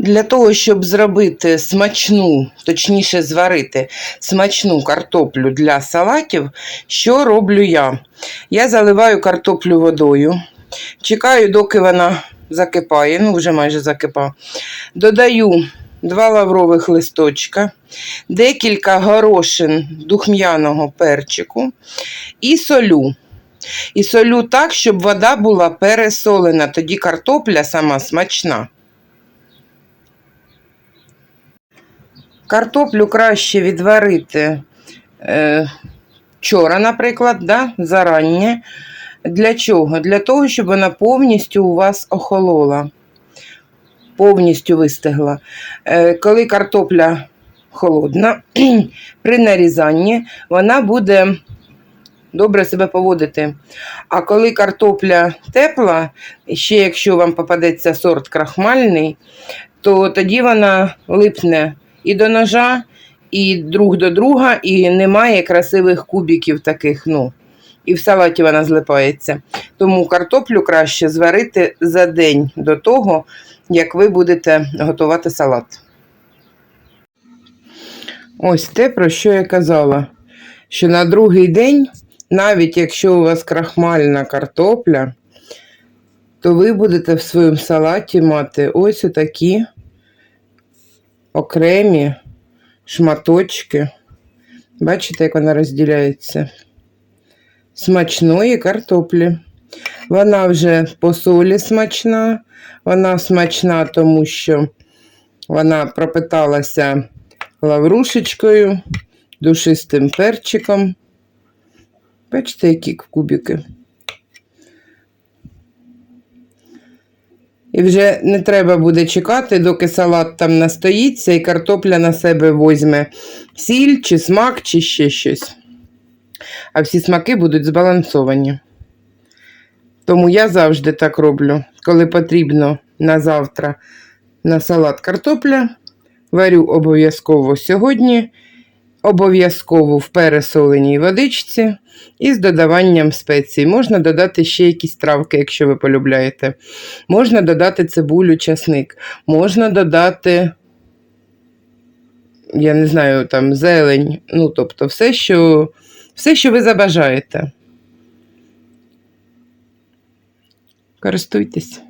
Для того, щоб зробити смачну, точніше зварити смачну картоплю для салатів, що роблю я? Я заливаю картоплю водою, чекаю, доки вона закипає, ну вже майже закипа. Додаю два лаврових листочка, декілька горошин духм'яного перчику і солю. І солю так, щоб вода була пересолена, тоді картопля сама смачна. Картоплю краще відварити е, вчора, наприклад, да, зарання. Для чого? Для того, щоб вона повністю у вас охолола, повністю вистигла. Е, коли картопля холодна, при нарізанні вона буде добре себе поводити. А коли картопля тепла, ще якщо вам попадеться сорт крахмальний, то тоді вона липне і до ножа, і друг до друга, і немає красивих кубиків таких, ну, і в салаті вона злипається. Тому картоплю краще зварити за день до того, як ви будете готувати салат. Ось те, про що я казала, що на другий день, навіть якщо у вас крахмальна картопля, то ви будете в своєму салаті мати ось такі окремі шматочки. Бачите, як вона розділяється? Смачної картоплі. Вона вже по солі смачна. Вона смачна, тому що вона пропиталася лаврушечкою, душистим перчиком. Бачите, які кубики. І вже не треба буде чекати, доки салат там настоїться і картопля на себе возьме сіль, чи смак, чи ще щось. А всі смаки будуть збалансовані. Тому я завжди так роблю, коли потрібно на завтра на салат картопля. Варю обов'язково сьогодні, обов'язково в пересоленій водичці і з додаванням спецій. Можна додати ще якісь травки, якщо ви полюбляєте. Можна додати цибулю, часник, можна додати, я не знаю, там зелень, ну, тобто, все, що, все, що ви забажаєте. Користуйтесь.